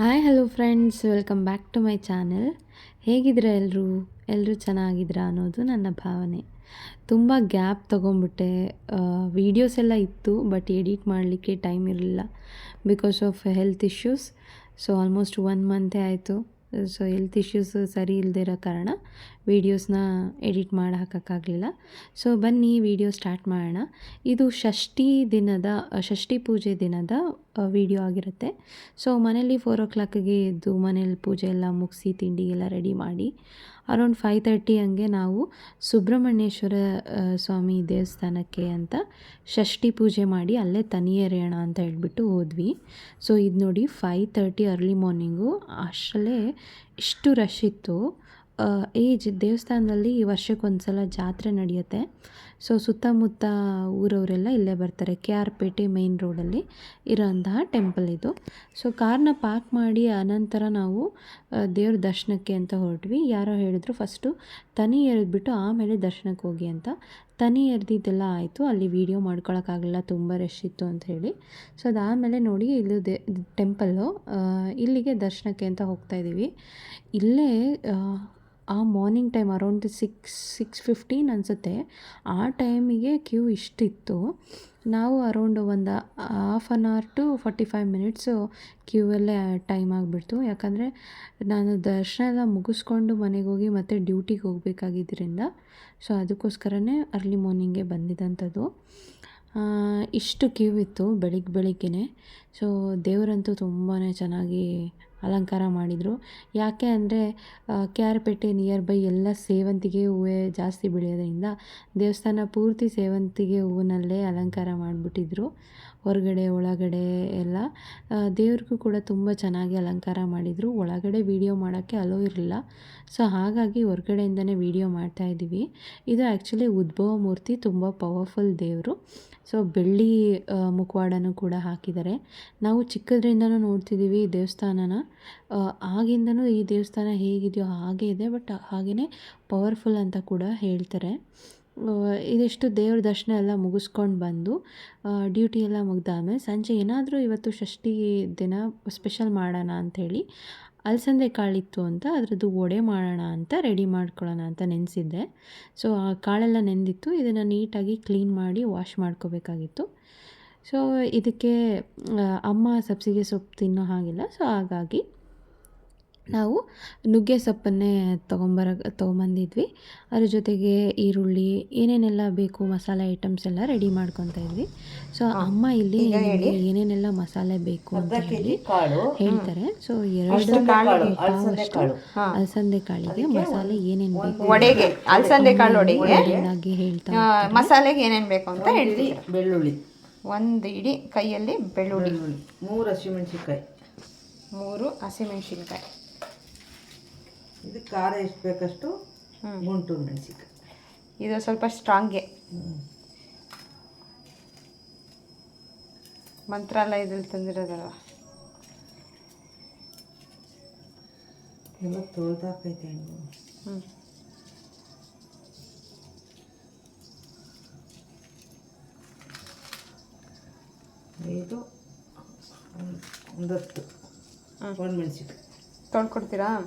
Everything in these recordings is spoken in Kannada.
Hi hello friends welcome back to my channel ಹೇಗಿದ್ದೀರಾ ಎಲ್ಲರೂ ಎಲ್ಲರೂ ಚೆನ್ನಾಗಿದ್ದೀರಾ ಅನ್ನೋದು ನನ್ನ ಭಾವನೆ. ತುಂಬ ಗ್ಯಾಪ್ ತೊಗೊಂಬಿಟ್ಟೆ ವೀಡಿಯೋಸ್ ಎಲ್ಲ ಇತ್ತು ಬಟ್ ಎಡಿಟ್ ಮಾಡಲಿಕ್ಕೆ ಟೈಮ್ ಇರಲಿಲ್ಲ because of health issues so almost one ಮಂತೇ ಆಯಿತು. ಸೊ ಹೆಲ್ತ್ ಇಶ್ಯೂಸ್ ಸರಿ ಇಲ್ಲದೇ ಇರೋ ಕಾರಣ ವೀಡಿಯೋಸ್ನ ಎಡಿಟ್ ಮಾಡಿ ಹಾಕೋಕ್ಕಾಗಲಿಲ್ಲ ಸೊ ಬನ್ನಿ ವಿಡಿಯೋ ಸ್ಟಾರ್ಟ್ ಮಾಡೋಣ. ಇದು ಷಷ್ಠಿ ದಿನದ, ಷಷ್ಠಿ ಪೂಜೆ ದಿನದ ವಿಡಿಯೋ ಆಗಿರುತ್ತೆ. ಸೊ ಮನೇಲಿ ಫೋರ್ ಓ ಕ್ಲಾಕಿಗೆ ಎದ್ದು ಮನೇಲಿ ಪೂಜೆ ಎಲ್ಲ ಮುಗಿಸಿ ತಿಂಡಿ ಎಲ್ಲ ರೆಡಿ ಮಾಡಿ ಅರೌಂಡ್ ಫೈವ್ ತರ್ಟಿ ಹಂಗೆ ನಾವು ಸುಬ್ರಹ್ಮಣ್ಯೇಶ್ವರ ಸ್ವಾಮಿ ದೇವಸ್ಥಾನಕ್ಕೆ ಅಂತ ಷಷ್ಠಿ ಪೂಜೆ ಮಾಡಿ ಅಲ್ಲೇ ತನಿ ಅಂತ ಹೇಳ್ಬಿಟ್ಟು ಹೋದ್ವಿ. ಸೊ ಇದು ನೋಡಿ ಫೈವ್ ತರ್ಟಿ ಅರ್ಲಿ ಮಾರ್ನಿಂಗು ಅಷ್ಟರಲ್ಲೇ ಇಷ್ಟು ರಶ್ ಇತ್ತು. ಈ ಜ, ದೇವಸ್ಥಾನದಲ್ಲಿ ವರ್ಷಕ್ಕೊಂದು ಸಲ ಜಾತ್ರೆ ನಡೆಯುತ್ತೆ. ಸೊ ಸುತ್ತಮುತ್ತ ಊರವರೆಲ್ಲ ಇಲ್ಲೇ ಬರ್ತಾರೆ. ಕೆ ಆರ್ ಪೇಟೆ ಮೇಯ್ನ್ ರೋಡಲ್ಲಿ ಇರೋಂತಹ ಟೆಂಪಲ್ ಇದು. ಸೊ ಕಾರ್ನ ಪಾರ್ಕ್ ಮಾಡಿ ಅನಂತರ ನಾವು ದೇವ್ರ ದರ್ಶನಕ್ಕೆ ಅಂತ ಹೊರಟ್ವಿ. ಯಾರೋ ಹೇಳಿದ್ರು, ಫಸ್ಟು ತನಿ ಎರೆದ್ಬಿಟ್ಟು ಆಮೇಲೆ ದರ್ಶನಕ್ಕೆ ಹೋಗಿ ಅಂತ. ತನಿ ಎರೆದಿದ್ದೆಲ್ಲ ಆಯಿತು. ಅಲ್ಲಿ ವೀಡಿಯೋ ಮಾಡ್ಕೊಳಕ್ಕಾಗಲಿಲ್ಲ ತುಂಬ ರಶ್ ಇತ್ತು ಅಂತ ಹೇಳಿ. ಸೊ ಅದಾದಮೇಲೆ ನೋಡಿ ಇಲ್ಲಿ ದೇ ಟೆಂಪಲ್ಲು ಇಲ್ಲಿಗೆ ದರ್ಶನಕ್ಕೆ ಅಂತ ಹೋಗ್ತಾ ಇದ್ದೀವಿ ಇಲ್ಲೇ ಆ, morning time around six six fifteen ಅನಿಸುತ್ತೆ. ಆ ಟೈಮಿಗೆ ಕ್ಯೂ ಇಷ್ಟಿತ್ತು. ನಾವು ಅರೌಂಡ್ ಒಂದು half an hour to forty five minutes ಕ್ಯೂವಲ್ಲೇ time ಆಗಿಬಿಡ್ತು. ಯಾಕಂದರೆ ನಾನು ದರ್ಶನ ಎಲ್ಲ ಮುಗಿಸ್ಕೊಂಡು ಮನೆಗೆ ಹೋಗಿ ಮತ್ತೆ ಡ್ಯೂಟಿಗೆ ಹೋಗಬೇಕಾಗಿದ್ದರಿಂದ ಸೊ ಅದಕ್ಕೋಸ್ಕರನೇ ಅರ್ಲಿ ಮಾರ್ನಿಂಗೇ ಬಂದಿದ್ದಂಥದ್ದು ಇಷ್ಟು ಕ್ಯೂ ಇತ್ತು ಬೆಳಿಗ್ಗೆ ಬೆಳಿಗ್ಗೆನೆ. ಸೊ ದೇವರಂತೂ ತುಂಬಾ ಚೆನ್ನಾಗಿ ಅಲಂಕಾರ ಮಾಡಿದರು. ಯಾಕೆ ಅಂದರೆ K R Pete near by ಎಲ್ಲ ಸೇವಂತಿಗೆ ಹೂವೇ ಜಾಸ್ತಿ ಬೆಳೆಯೋದ್ರಿಂದ ದೇವಸ್ಥಾನ ಪೂರ್ತಿ ಸೇವಂತಿಗೆ ಹೂವಿನಲ್ಲೇ ಅಲಂಕಾರ ಮಾಡಿಬಿಟ್ಟಿದ್ರು. ಹೊರಗಡೆ, ಒಳಗಡೆ ಎಲ್ಲ. ದೇವ್ರಿಗೂ ಕೂಡ ತುಂಬ ಚೆನ್ನಾಗಿ ಅಲಂಕಾರ ಮಾಡಿದರು. ಒಳಗಡೆ ವೀಡಿಯೋ ಮಾಡೋಕ್ಕೆ ಅಲೋ ಇರಲಿಲ್ಲ. ಸೊ ಹಾಗಾಗಿ ಹೊರಗಡೆಯಿಂದನೇ ವೀಡಿಯೋ ಮಾಡ್ತಾಯಿದ್ದೀವಿ ಇದು ಆ್ಯಕ್ಚುಲಿ ಉದ್ಭವ ಮೂರ್ತಿ, ತುಂಬ ಪವರ್ಫುಲ್ ದೇವರು. ಸೊ ಬೆಳ್ಳಿ ಮುಖವಾಡನೂ ಕೂಡ ಹಾಕಿದ್ದಾರೆ. ನಾವು ಚಿಕ್ಕದ್ರಿಂದನೂ ನೋಡ್ತಿದ್ದೀವಿ ಈ ದೇವಸ್ಥಾನನ. ಆಗಿಂದನೂ ಈ ದೇವಸ್ಥಾನ ಹೇಗಿದೆಯೋ ಹಾಗೆ ಇದೆ, ಬಟ್ ಹಾಗೆಯೇ ಪವರ್ಫುಲ್ ಅಂತ ಕೂಡ ಹೇಳ್ತಾರೆ. ಇದೆಷ್ಟು ಇದಿಷ್ಟು ದೇವ್ರ ದರ್ಶನ ಎಲ್ಲ ಮುಗಿಸ್ಕೊಂಡು ಬಂದು ಡ್ಯೂಟಿ ಎಲ್ಲ ಮುಗ್ದಾದ್ಮೇಲೆ ಸಂಜೆ ಏನಾದರೂ ಇವತ್ತು ಷಷ್ಠಿ ದಿನ ಸ್ಪೆಷಲ್ ಮಾಡೋಣ ಅಂಥೇಳಿ ಅಲಸಂದೆ ಕಾಳಿತ್ತು ಅಂತ ಅದರದ್ದು ವಡೆ ಮಾಡೋಣ ಅಂತ ರೆಡಿ ಮಾಡ್ಕೊಳ್ಳೋಣ ಅಂತ ನೆನೆಸಿದ್ದೆ. ಸೊ ಆ ಕಾಳೆಲ್ಲ ನೆಂದಿತ್ತು. ಇದನ್ನು ನೀಟಾಗಿ ಕ್ಲೀನ್ ಮಾಡಿ ವಾಶ್ ಮಾಡ್ಕೋಬೇಕಾಗಿತ್ತು. ಸೊ ಇದಕ್ಕೆ ಅಮ್ಮ ಸಬ್ಸಿಗೆ ಸೊಪ್ಪು ತಿನ್ನೋ ಹಾಗಿಲ್ಲ. ಸೊ ಹಾಗಾಗಿ ನಾವು ನುಗ್ಗೆ ಸೊಪ್ಪನ್ನೇ ತೊಗೊಂಬರ ತೊಗೊಂಬಂದಿದ್ವಿ. ಅದ್ರ ಜೊತೆಗೆ ಈರುಳ್ಳಿ ಏನೇನೆಲ್ಲ ಬೇಕು ಮಸಾಲೆ ಐಟಮ್ಸ್ ಎಲ್ಲ ರೆಡಿ ಮಾಡ್ಕೊತಾ ಇದ್ವಿ. ಸೊ ಅಮ್ಮ ಇಲ್ಲಿ ನಿಮ್ಗೆ ಏನೇನೆಲ್ಲ ಮಸಾಲೆ ಬೇಕು ಅಂತ ಹೇಳಿ ಕಾಳು. ಹೇಳ್ತಾರೆ. ಸೊ ಎರಡು ಪಾವಷ್ಟು ಅಲಸಂದೆ ಕಾಳಿಗೆ ಮಸಾಲೆ ಏನೇನು ಬೇಕು ಒಡೆಗೆ ಅಲಸಂದೆ ಕಾಳು ಒಡೆಗೆ ಹೇಳ್ತಾ ಮಸಾಲೆಗೆ ಏನೇನು ಬೇಕು ಅಂತ ಹೇಳಿ ಬೆಳ್ಳುಳ್ಳಿ. ಒಂದು ಇಡೀ ಕೈಯಲ್ಲಿ ಬೆಳ್ಳುಳ್ಳಿ. ಬೆಳ್ಳುಳ್ಳಿ. ಮೂರು ಹಸಿಮೆಣಸಿನ್ಕಾಯಿ. ಮೂರು ಹಸಿಮೆಣಸಿನ್ಕಾಯಿ. ಇದು ಖಾರ ಎಷ್ಟು ಬೇಕಷ್ಟು ಗುಂಟು ಗುಂಟೂರು ಮೆಣಸಿನ್ಕಾಯಿ. ಇದು ಸ್ವಲ್ಪ ಸ್ಟ್ರಾಂಗ್ಗೆ ಮಂತ್ರಾಲಯದಲ್ಲಿ ತಂದಿರೋದಲ್ವ? ಎಲ್ಲ ತೊಳ್ದಾಕೈತೆ ಹಣ್ಣು. ಹ್ಞೂ ಐದು ಒಂದು- ಹ್ಞೂ ಮೆಣಸಿನ್ಕಾಯಿ. ತೊಳ್ಕೊಡ್ತೀರಾ?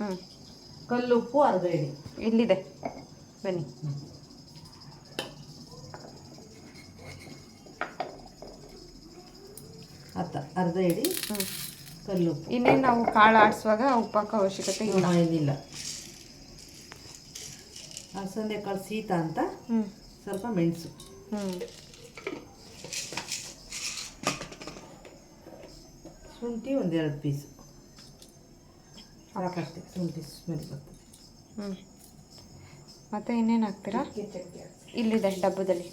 ಹ್ಞೂ ಕಲ್ಲುಪ್ಪು ಅರ್ಧ ಇಡಿ ಇಲ್ಲಿದೆ. ಬನ್ನಿ. ಅತ್ತ ಅರ್ಧ ಇಡಿ ಹ್ಞೂ ಕಲ್ಲುಪ್ಪು ಇನ್ನೇನು ನಾವು ಕಾಳು ಆಡಿಸುವಾಗ ಉಪ್ಪಾಕ ಅವಶ್ಯಕತೆ ಇಲ್ಲ. ಇದಿಲ್ಲ ಅಲಸಂದೆ ಕಾಳು ಶೀತ ಅಂತ ಹ್ಞೂ ಸ್ವಲ್ಪ ಮೆಣಸು. ಹ್ಞೂ ಶುಂಠಿ ಒಂದೆರಡು ಪೀಸು. ಸಾಕಷ್ಟೇ ಶುಂಠಿ ಸ್ಮೆಲ್ ಬರ್ತದೆ. ಹ್ಞೂ ಮತ್ತೆ ಇನ್ನೇನು ಹಾಕ್ತೀರಾ. ಇಲ್ಲಿದೆ ಡಬ್ಬದಲ್ಲಿ?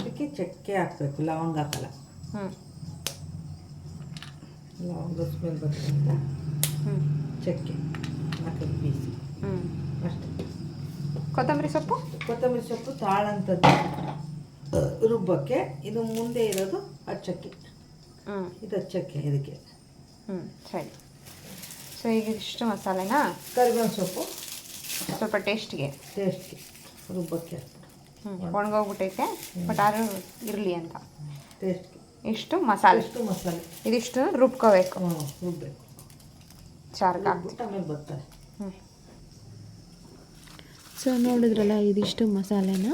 ಇದಕ್ಕೆ ಚಕ್ಕೆ ಹಾಕಬೇಕು ಲವಂಗ ಹಾಕಲ್ಲ. ಹ್ಞೂ ಲವಂಗ ಸ್ಮೆಲ್ ಬರ್ತದೆ ಚಕ್ಕೆ ನಾಲ್ಕು ಪೀಸ್ ಹ್ಞೂ ಅಷ್ಟೇ. ಕೊತ್ತಂಬರಿ ಸೊಪ್ಪು? ಕೊತ್ತಂಬರಿ ಸೊಪ್ಪು ತಾಳಂಥದ್ದು ರುಬ್ಬಕ್ಕೆ ಇದು ಮುಂದೆ ಇರೋದು ಅಚ್ಚಕ್ಕೆ. ಹ್ಞೂ ಇದು ಅಚ್ಚಕ್ಕೆ ಇದಕ್ಕೆ. ಹ್ಞೂ ಸರಿ. ಸೊ ಈಗ ಇಷ್ಟು ಮಸಾಲೆನಾ? ಕರಿಬೇವಿನ ಸೊಪ್ಪು. ಸ್ವಲ್ಪ ಟೇಸ್ಟ್ಗೆ. ಟೇಸ್ಟ್ಗೆ. ರುಬ್ಬಕ್ಕೆ ಹ್ಞೂ ಒಣಗೋಗ್ಬಿಟ್ಟೈತೆ ಬಟ್ ಆರು ಇರಲಿ ಅಂತ. ಟೇಸ್ಟ್ಗೆ. ಇಷ್ಟು ಮಸಾಲೆ. ಇಷ್ಟು ಮಸಾಲೆ. ಇದಿಷ್ಟು ರುಬ್ಕೋಬೇಕು. ಹ್ಞೂ ರುಬ್ಬಬೇಕು ಚಾರ್ಗೆ ಆಮೇಲೆ ಬರ್ತಾರೆ. ಸೊ ನೋಡಿದ್ರಲ್ಲ ಇದಿಷ್ಟು ಮಸಾಲೆನ.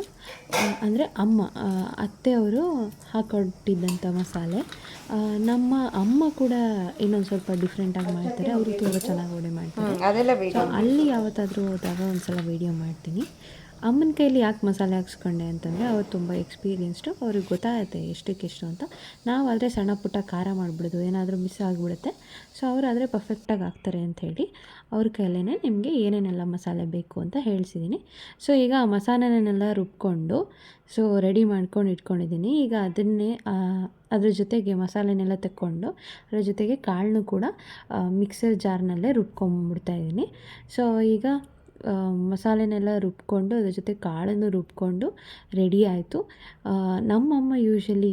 ಅಂದರೆ ಅಮ್ಮ ಅತ್ತೆಯವರು ಹಾಕೊಟ್ಟಿದ್ದಂಥ ಮಸಾಲೆ. ನಮ್ಮ ಅಮ್ಮ ಕೂಡ ಇನ್ನೊಂದು ಸ್ವಲ್ಪ ಡಿಫ್ರೆಂಟಾಗಿ ಮಾಡ್ತಾರೆ. ಅವರು ತುಂಬ ಚೆನ್ನಾಗಿ ಓಡಿ ಮಾಡ್ತಾರೆ. ಅಲ್ಲಿ ಯಾವತ್ತಾದರೂ ಹೋದಾಗ ಒಂದು ಸಲ ವೀಡಿಯೋ ಮಾಡ್ತೀನಿ. ಅಮ್ಮನ ಕೈಲಿ ಯಾಕೆ ಮಸಾಲೆ ಹಾಕ್ಸ್ಕೊಂಡೆ ಅಂತಂದರೆ ಅವ್ರು ತುಂಬ ಎಕ್ಸ್ಪೀರಿಯನ್ಸ್ಡು ಅವ್ರಿಗೆ ಗೊತ್ತಾಗುತ್ತೆ ಎಷ್ಟಕ್ಕೆಷ್ಟು ಅಂತ. ನಾವು ಆದರೆ ಸಣ್ಣ ಪುಟ್ಟ ಖಾರ ಮಾಡಿಬಿಡೋದು, ಏನಾದರೂ ಮಿಸ್ ಆಗಿಬಿಡುತ್ತೆ. ಸೊ ಅವರಾದರೆ ಪರ್ಫೆಕ್ಟಾಗಿ ಹಾಕ್ತಾರೆ ಅಂತ ಹೇಳಿ ಅವ್ರ ಕೈಲೇ ನಿಮಗೆ ಏನೇನೆಲ್ಲ ಮಸಾಲೆ ಬೇಕು ಅಂತ ಹೇಳ್ಸಿದ್ದೀನಿ ಸೊ ಈಗ ಆ ಮಸಾಲೆನೆಲ್ಲ ರುಬ್ಕೊಂಡು ಸೊ ರೆಡಿ ಮಾಡ್ಕೊಂಡು ಇಟ್ಕೊಂಡಿದ್ದೀನಿ ಈಗ ಅದನ್ನೇ ಅದ್ರ ಜೊತೆಗೆ ಮಸಾಲೆನೆಲ್ಲ ತಕ್ಕೊಂಡು, ಅದ್ರ ಜೊತೆಗೆ ಕಾಳನ್ನು ಕೂಡ ಮಿಕ್ಸರ್ ಜಾರ್ನಲ್ಲೇ ರುಬ್ಕೊಂಬಿಡ್ತಾ ಇದ್ದೀನಿ ಸೊ ಈಗ ಮಸಾಲೆನೆಲ್ಲ ರುಬ್ಕೊಂಡು, ಅದ್ರ ಜೊತೆ ಕಾಳನ್ನು ರುಬ್ಕೊಂಡು ರೆಡಿ ಆಯಿತು. ನಮ್ಮಮ್ಮ ಯೂಶ್ವಲಿ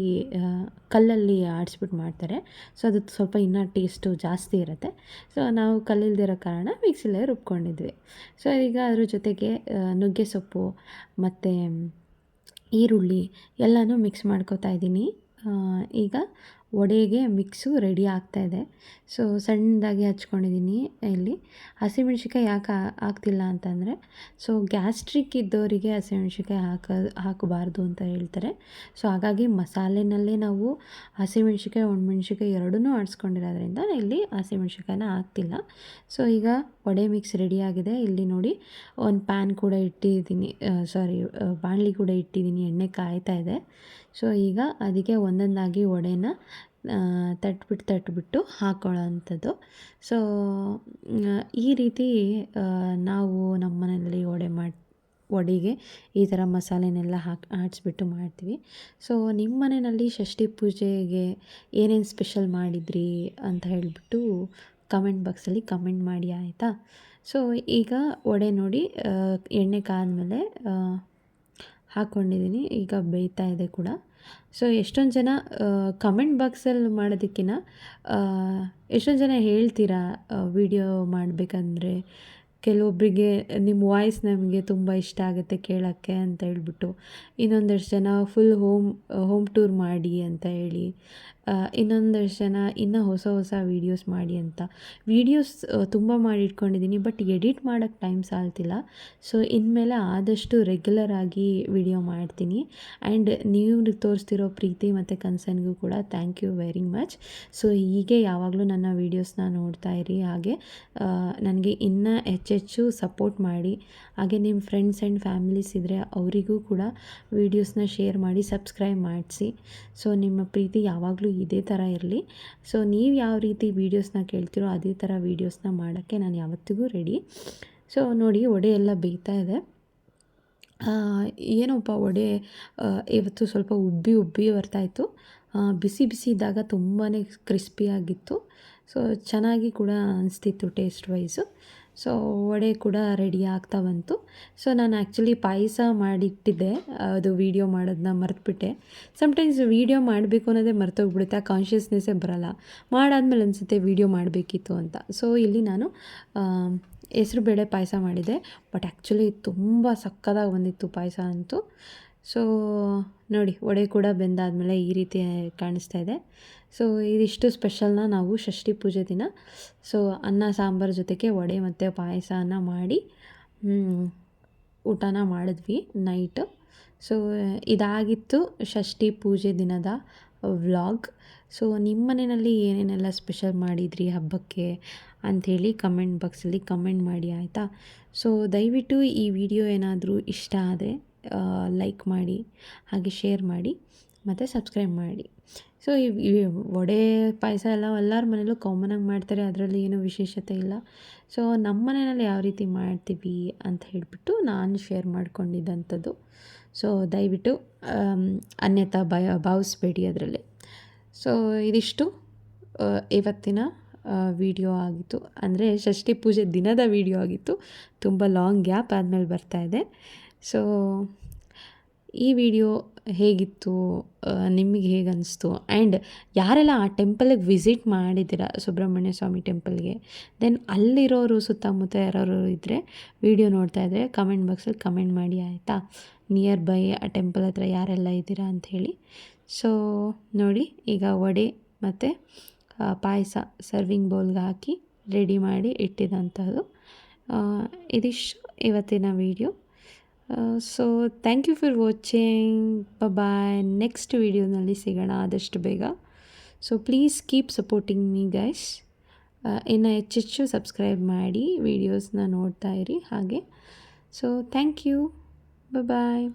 ಕಲ್ಲಲ್ಲಿ ಆಡಿಸ್ಬಿಟ್ಟು ಮಾಡ್ತಾರೆ. ಸೊ ಅದು ಸ್ವಲ್ಪ ಇನ್ನೂ ಟೇಸ್ಟು ಜಾಸ್ತಿ ಇರುತ್ತೆ. ಸೊ ನಾವು ಕಲ್ಲಿಲ್ದಿರೋ ಕಾರಣ ಮಿಕ್ಸಿಲೇ ರುಬ್ಕೊಂಡಿದ್ವಿ. ಸೊ ಈಗ ಅದ್ರ ಜೊತೆಗೆ ನುಗ್ಗೆ ಸೊಪ್ಪು, ಮತ್ತು ಈರುಳ್ಳಿ ಎಲ್ಲನೂ ಮಿಕ್ಸ್ ಮಾಡ್ಕೋತಾ ಇದ್ದೀನಿ. ಈಗ ವಡೆಗೆ ಮಿಕ್ಸು ರೆಡಿ ಆಗ್ತಾ ಇದೆ. ಸೊ ಸಣ್ಣದಾಗಿ ಹಚ್ಕೊಂಡಿದ್ದೀನಿ ಇಲ್ಲಿ. ಹಸಿಮೆಣ್ಸಿಕಾಯಿ ಯಾಕೆ ಆಗ್ತಿಲ್ಲ ಅಂತಂದರೆ ಸೊ ಗ್ಯಾಸ್ಟ್ರಿಕ್ ಇದ್ದವರಿಗೆ ಹಸಿಮೆಣ್ಸಿಕಾಯಿ ಹಾಕ, ಹಾಕಬಾರ್ದು ಅಂತ ಹೇಳ್ತಾರೆ. ಸೊ ಹಾಗಾಗಿ ಮಸಾಲೆನಲ್ಲೇ ನಾವು ಹಸಿಮೆಣ್ಸಿಕಾಯಿ ಒಣಮೆಣ್ಸಿಕಾಯಿ ಎರಡೂ ಆಡಿಸ್ಕೊಂಡಿರೋದ್ರಿಂದ ಇಲ್ಲಿ ಹಸಿಮೆಣ್ಸಿಕಾಯಿನ ಹಾಕ್ತಿಲ್ಲ. ಸೊ ಈಗ ವಡೆ ಮಿಕ್ಸ್ ರೆಡಿಯಾಗಿದೆ ಇಲ್ಲಿ ನೋಡಿ, ಒಂದು ಪ್ಯಾನ್ ಕೂಡ ಇಟ್ಟಿದ್ದೀನಿ ಸಾರಿ ಬಾಣಲಿ ಕೂಡ ಇಟ್ಟಿದ್ದೀನಿ, ಎಣ್ಣೆ ಕಾಯ್ತಾ ಇದೆ. ಸೊ ಈಗ ಅದಕ್ಕೆ ಒಂದೊಂದಾಗಿ ವಡೆನ ತಟ್ಬಿಟ್ಟು ತಟ್ಬಿಟ್ಟು ಹಾಕೊಳ್ಳೋ ಅಂಥದ್ದು ಸೊ ಈ ರೀತಿ ನಾವು ನಮ್ಮ ಮನೆಯಲ್ಲಿ ವಡೆ ಮಾಡಿ ವಡೆಗೆ ಈ ಥರ ಮಸಾಲೆನೆಲ್ಲ ಹಾಕಿ ಆಡಿಸ್ಬಿಟ್ಟು ಮಾಡ್ತೀವಿ. ಸೊ ನಿಮ್ಮ ಮನೆಯಲ್ಲಿ ಷಷ್ಠಿ ಪೂಜೆಗೆ ಏನೇನು ಸ್ಪೆಷಲ್ ಮಾಡಿದ್ರಿ ಅಂತ ಹೇಳಿಬಿಟ್ಟು ಕಮೆಂಟ್ ಬಾಕ್ಸಲ್ಲಿ ಕಮೆಂಟ್ ಮಾಡಿ ಆಯಿತಾ? ಸೊ ಈಗ ವಡೆ ನೋಡಿ ಎಣ್ಣೆ ಕಾದ್ಮೇಲೆ ಆ, ಹಾಕ್ಕೊಂಡಿದ್ದೀನಿ ಈಗ ಬೇಯ್ತಾ ಇದೆ ಕೂಡ. ಸೊ ಎಷ್ಟೊಂದು ಜನ ಕಮೆಂಟ್ ಬಾಕ್ಸಲ್ಲಿ ಮಾಡೋದಕ್ಕಿಂತ ಎಷ್ಟೊಂದು ಜನ ಹೇಳ್ತೀರಾ ವಿಡಿಯೋ ಮಾಡಬೇಕಂದ್ರೆ? ಕೆಲವೊಬ್ಬರಿಗೆ ನಿಮ್ಮ ವಾಯ್ಸ್ ನಮಗೆ ತುಂಬ ಇಷ್ಟ ಆಗುತ್ತೆ ಕೇಳೋಕ್ಕೆ ಅಂತ ಹೇಳ್ಬಿಟ್ಟು. ಇನ್ನೊಂದಷ್ಟು ಜನ ಫುಲ್ ಹೋಮ್ ಹೋಮ್ ಟೂರ್ ಮಾಡಿ ಅಂತ ಹೇಳಿ ಇನ್ನೊಂದಷ್ಟು ಜನ ಇನ್ನೂ ಹೊಸ ಹೊಸ ವೀಡಿಯೋಸ್ ಮಾಡಿ ಅಂತ. ವೀಡಿಯೋಸ್ ತುಂಬ ಮಾಡಿ ಇಟ್ಕೊಂಡಿದ್ದೀನಿ ಬಟ್ ಎಡಿಟ್ ಮಾಡೋಕ್ಕೆ ಟೈಮ್ ಸಾಲ್ತಿಲ್ಲ. ಸೊ ಇನ್ಮೇಲೆ ಆದಷ್ಟು ರೆಗ್ಯುಲರ್ ಆಗಿ ವಿಡಿಯೋ ಮಾಡ್ತೀನಿ. ಆ್ಯಂಡ್ ನೀವು ತೋರಿಸ್ತಿರೋ ಪ್ರೀತಿ ಮತ್ತು ಕನ್ಸರ್ನ್ಗೂ ಕೂಡ thank you very much so ಹೀಗೆ ಯಾವಾಗಲೂ ನನ್ನ ವೀಡಿಯೋಸ್ನ ನೋಡ್ತಾ ಇರಿ. ಹಾಗೆ ನನಗೆ ಇನ್ನೂ ಹೆಚ್ಚೆಚ್ಚು ಸಪೋರ್ಟ್ ಮಾಡಿ. ಹಾಗೆ ನಿಮ್ಮ ಫ್ರೆಂಡ್ಸ್ ಆ್ಯಂಡ್ ಫ್ಯಾಮಿಲೀಸ್ ಇದ್ದರೆ ಅವರಿಗೂ ಕೂಡ ವೀಡಿಯೋಸ್ನ ಶೇರ್ ಮಾಡಿ ಸಬ್ಸ್ಕ್ರೈಬ್ ಮಾಡಿಸಿ. ಸೊ ನಿಮ್ಮ ಪ್ರೀತಿ ಯಾವಾಗಲೂ ಇದೇ ಥರ ಇರಲಿ. ಸೊ ನೀವು ಯಾವ ರೀತಿ ವೀಡಿಯೋಸ್ನ ಕೇಳ್ತೀರೋ ಅದೇ ಥರ ವೀಡಿಯೋಸ್ನ ಮಾಡೋಕ್ಕೆ ನಾನು ಯಾವತ್ತಿಗೂ ರೆಡಿ ಸೊ ನೋಡಿ ಒಡೆ ಎಲ್ಲ ಬೇಯ್ತಾ ಇದೆ. ಏನೋಪ್ಪ ಒಡೆ ಇವತ್ತು ಸ್ವಲ್ಪ ಉಬ್ಬಿ ಉಬ್ಬಿ ಬರ್ತಾಯಿತ್ತು ಬಿಸಿ ಬಿಸಿ ಇದ್ದಾಗ ತುಂಬಾ ಕ್ರಿಸ್ಪಿಯಾಗಿತ್ತು ಸೊ ಚೆನ್ನಾಗಿ ಕೂಡ ಅನಿಸ್ತಿತ್ತು ಟೇಸ್ಟ್ ವೈಸು ಸೊ ವಡೆ ಕೂಡ ರೆಡಿ ಆಗ್ತಾ ಬಂತು. ಸೊ ನಾನು ಆ್ಯಕ್ಚುಲಿ ಪಾಯಸ ಮಾಡಿಟ್ಟಿದ್ದೆ. ಅದು ವೀಡಿಯೋ ಮಾಡೋದನ್ನ ಮರೆತುಬಿಟ್ಟೆ. ಸಮಟೈಮ್ಸ್ ವೀಡಿಯೋ ಮಾಡಬೇಕು ಅನ್ನೋದೇ ಮರ್ತೋಗ್ಬಿಡುತ್ತೆ. ಆ ಕಾನ್ಷಿಯಸ್ನೆಸ್ಸೇ ಬರಲ್ಲ. ಮಾಡಾದ್ಮೇಲೆ ಅನಿಸುತ್ತೆ ವೀಡಿಯೋ ಮಾಡಬೇಕಿತ್ತು ಅಂತ. ಸೊ ಇಲ್ಲಿ ನಾನು ಹೆಸರು ಬೇಳೆ ಪಾಯಸ ಮಾಡಿದೆ ಬಟ್ ಆ್ಯಕ್ಚುಲಿ ತುಂಬ ಸಕ್ಕದಾಗಿ ಬಂದಿತ್ತು ಪಾಯಸ ಅಂತೂ. ಸೊ ನೋಡಿ ವಡೆ ಕೂಡ ಬೆಂದಾದಮೇಲೆ ಈ ರೀತಿ ಕಾಣಿಸ್ತಾ ಇದೆ. ಸೊ ಇದಿಷ್ಟು ಸ್ಪೆಷಲ್ನ ನಾವು ಷಷ್ಠಿ ಪೂಜೆ ದಿನ. ಸೊ ಅನ್ನ, ಸಾಂಬಾರು ಜೊತೆಗೆ ವಡೆ ಮತ್ತು ಪಾಯಸನ ಮಾಡಿ ಊಟನ ಮಾಡಿದ್ವಿ ನೈಟು ಸೊ ಇದಾಗಿತ್ತು ಷಷ್ಠಿ ಪೂಜೆ ದಿನದ ವ್ಲಾಗ್ ಸೊ ನಿಮ್ಮ ಮನೆಯಲ್ಲಿ ಏನೇನೆಲ್ಲ ಸ್ಪೆಷಲ್ ಮಾಡಿದ್ರಿ ಹಬ್ಬಕ್ಕೆ ಅಂಥೇಳಿ ಕಮೆಂಟ್ ಬಾಕ್ಸಲ್ಲಿ ಕಮೆಂಟ್ ಮಾಡಿ, ಆಯಿತಾ? ಸೊ ದಯವಿಟ್ಟು ಈ ವಿಡಿಯೋ ಏನಾದರೂ ಇಷ್ಟ ಆದರೆ ಲೈಕ್ ಮಾಡಿ, ಹಾಗೆ ಶೇರ್ ಮಾಡಿ, ಮತ್ತು ಸಬ್ಸ್ಕ್ರೈಬ್ ಮಾಡಿ. ಸೊ ಈ ವಡೆ ಪಾಯಸ ಎಲ್ಲ ಎಲ್ಲರ ಮನೇಲೂ ಕಾಮನಾಗಿ ಮಾಡ್ತಾರೆ, ಅದರಲ್ಲಿ ಏನೂ ವಿಶೇಷತೆ ಇಲ್ಲ. ಸೊ ನಮ್ಮ ಮನೆಯಲ್ಲಿ ಯಾವ ರೀತಿ ಮಾಡ್ತೀವಿ ಅಂತ ಹೇಳಿಬಿಟ್ಟು ನಾನು ಶೇರ್ ಮಾಡ್ಕೊಂಡಿದ್ದಂಥದ್ದು ಸೊ ದಯವಿಟ್ಟು ಅನ್ಯತಾ ಭಯ ಭಾವಿಸ್ಬೇಡಿ ಅದರಲ್ಲಿ. ಸೊ ಇದಿಷ್ಟು. ಇವತ್ತಿನ ವಿಡಿಯೋ ಆಗಿತ್ತು. ಅಂದರೆ ಷಷ್ಠಿ ಪೂಜೆ ದಿನದ ವಿಡಿಯೋ ಆಗಿತ್ತು. ತುಂಬ ಲಾಂಗ್ ಗ್ಯಾಪ್ ಆದಮೇಲೆ ಬರ್ತಾ ಇದೆ. ಸೊ ಈ ವಿಡಿಯೋ ಹೇಗಿತ್ತು? ನಿಮಗೆ ಹೇಗೆ ಅನಿಸ್ತು? ಆ್ಯಂಡ್ ಯಾರೆಲ್ಲ ಆ ಟೆಂಪಲಿಗೆ ವಿಸಿಟ್ ಮಾಡಿದ್ದೀರಾ, ಸುಬ್ರಹ್ಮಣ್ಯ ಸ್ವಾಮಿ ಟೆಂಪಲ್ಗೆ ದೆನ್ ಅಲ್ಲಿರೋರು, ಸುತ್ತಮುತ್ತ ಯಾರು ಇದ್ದರೆ ವಿಡಿಯೋ ನೋಡ್ತಾ ಇದ್ದರೆ ಕಮೆಂಟ್ ಬಾಕ್ಸಲ್ಲಿ ಕಮೆಂಟ್ ಮಾಡಿ, ಆಯಿತಾ? ನಿಯರ್ ಬೈ ಆ ಟೆಂಪಲ್ ಹತ್ರ ಯಾರೆಲ್ಲ ಇದ್ದೀರಾ ಅಂಥೇಳಿ ಸೊ ನೋಡಿ, ಈಗ ವಡೆ ಮತ್ತು ಪಾಯಸ ಸರ್ವಿಂಗ್ ಬೌಲ್ಗೆ ಹಾಕಿ ರೆಡಿ ಮಾಡಿ ಇಟ್ಟಿದಂಥದ್ದು ಇದಿಷ್ಟು ಇವತ್ತಿನ video so thank you for watching bye next ವೀಡಿಯೋನಲ್ಲಿ ಸಿಗೋಣ ಆದಷ್ಟು ಬೇಗ so please keep supporting me guys ಇನ್ನು ಹೆಚ್ಚೆಚ್ಚು ಸಬ್ಸ್ಕ್ರೈಬ್ ಮಾಡಿ ವೀಡಿಯೋಸ್ನ ನೋಡ್ತಾ ಇರಿ ಹಾಗೆ ಸೊ ಥ್ಯಾಂಕ್ ಯು ಬಾಯ್